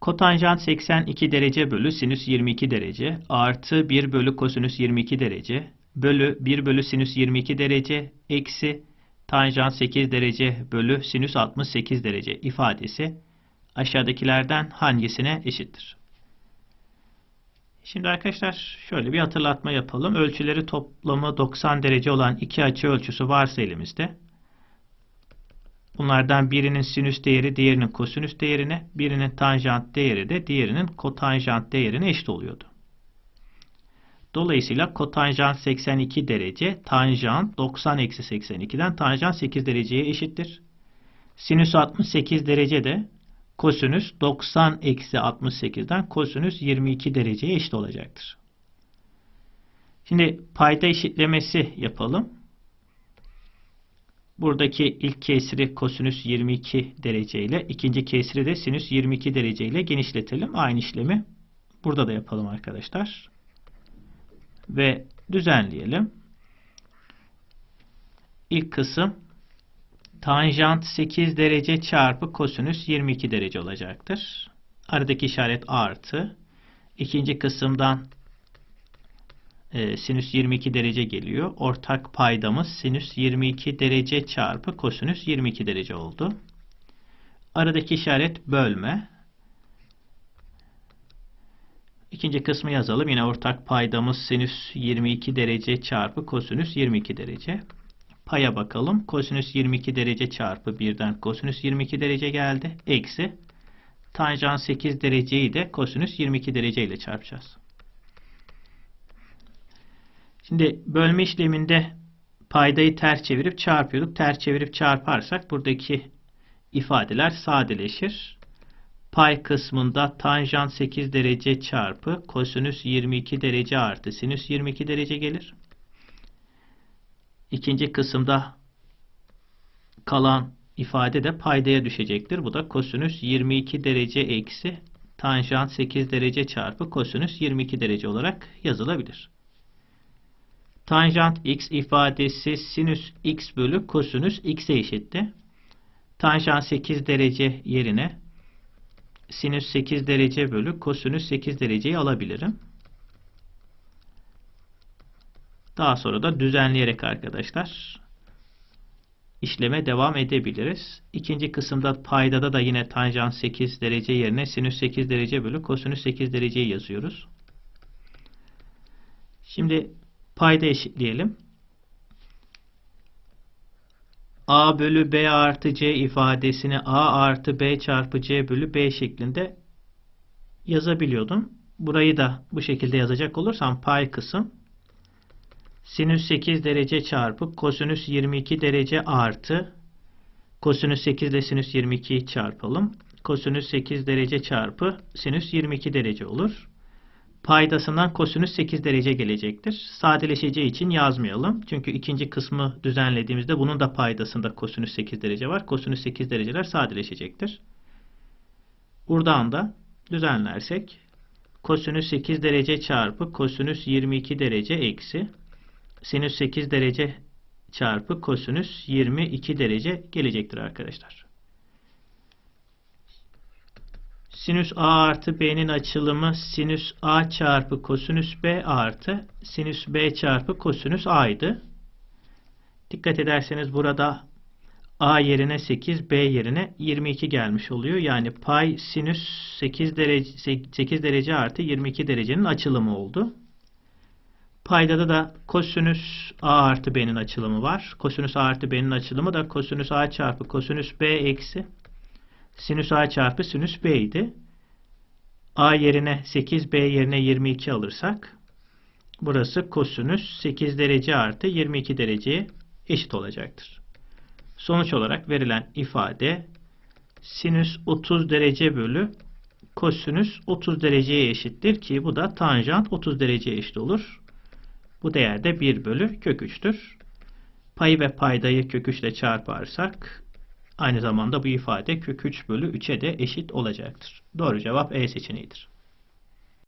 Kotanjant 82 derece bölü sinüs 22 derece artı 1 bölü kosinüs 22 derece bölü 1 bölü sinüs 22 derece eksi tanjant 8 derece bölü sinüs 68 derece ifadesi aşağıdakilerden hangisine eşittir? Şimdi arkadaşlar şöyle bir hatırlatma yapalım. Ölçüleri toplamı 90 derece olan iki açı ölçüsü varsa elimizde. Bunlardan birinin sinüs değeri diğerinin kosinüs değerine, birinin tanjant değeri de diğerinin kotanjant değerine eşit oluyordu. Dolayısıyla kotanjant 82 derece, tanjant 90 eksi 82'den tanjant 8 dereceye eşittir. Sinüs 68 derece de kosinüs 90 eksi 68'den kosinüs 22 dereceye eşit olacaktır. Şimdi payda eşitlemesi yapalım. Buradaki ilk kesri kosinüs 22 derece ile ikinci kesri de sinüs 22 derece ile genişletelim. Aynı işlemi burada da yapalım arkadaşlar. Ve düzenleyelim. İlk kısım tanjant 8 derece çarpı kosinüs 22 derece olacaktır. Aradaki işaret artı. İkinci kısımdan e, sinüs 22 derece geliyor. Ortak paydamız sinüs 22 derece çarpı kosinüs 22 derece oldu. Aradaki işaret bölme. İkinci kısmı yazalım. Yine ortak paydamız sinüs 22 derece çarpı kosinüs 22 derece. Paya bakalım. Kosinüs 22 derece çarpı 1'den kosinüs 22 derece geldi. Eksi tanjant 8 dereceyi de kosinüs 22 derece ile çarpacağız. Şimdi bölme işleminde paydayı ters çevirip çarpıyorduk. Ters çevirip çarparsak buradaki ifadeler sadeleşir. Pay kısmında tanjant 8 derece çarpı kosinüs 22 derece artı sinüs 22 derece gelir. İkinci kısımda kalan ifade de paydaya düşecektir. Bu da kosinüs 22 derece eksi tanjant 8 derece çarpı kosinüs 22 derece olarak yazılabilir. Tanjant x ifadesi sinüs x bölü kosinüs x'e eşitti. Tanjant 8 derece yerine sinüs 8 derece bölü kosinüs 8 dereceyi alabilirim. Daha sonra da düzenleyerek arkadaşlar işleme devam edebiliriz. İkinci kısımda paydada da yine tanjant 8 derece yerine sinüs 8 derece bölü kosinüs 8 dereceyi yazıyoruz. Şimdi payda eşitleyelim. A bölü B artı C ifadesini A artı B çarpı C bölü B şeklinde yazabiliyordum. Burayı da bu şekilde yazacak olursam pay kısım sinüs 8 derece çarpı kosinüs 22 derece artı kosinüs 8 ile sinüs 22'yi çarpalım. Kosinüs 8 derece çarpı sinüs 22 derece olur paydasından kosinüs 8 derece gelecektir. Sadeleşeceği için yazmayalım. Çünkü ikinci kısmı düzenlediğimizde bunun da paydasında kosinüs 8 derece var. Kosinüs 8 dereceler sadeleşecektir. Buradan da düzenlersek kosinüs 8 derece çarpı kosinüs 22 derece eksi sinüs 8 derece çarpı kosinüs 22 derece gelecektir arkadaşlar. Sinüs A artı B'nin açılımı sinüs A çarpı kosinüs B artı sinüs B çarpı kosinüs A'ydı. Dikkat ederseniz burada A yerine 8, B yerine 22 gelmiş oluyor. Yani pay sinüs 8 derece, 8 derece artı 22 derecenin açılımı oldu. Paydada da kosinüs A artı B'nin açılımı var. Kosinüs A artı B'nin açılımı da kosinüs A çarpı kosinüs B eksi Sinüs A çarpı sinüs B idi. A yerine 8, B yerine 22 alırsak burası kosinüs 8 derece artı 22 dereceye eşit olacaktır. Sonuç olarak verilen ifade sinüs 30 derece bölü kosinüs 30 dereceye eşittir ki bu da tanjant 30 dereceye eşit olur. Bu değer de 1 bölü kök 3'tür. Payı ve paydayı kök 3 ile çarparsak Aynı zamanda bu ifade kök 3 bölü 3'e de eşit olacaktır. Doğru cevap E seçeneğidir.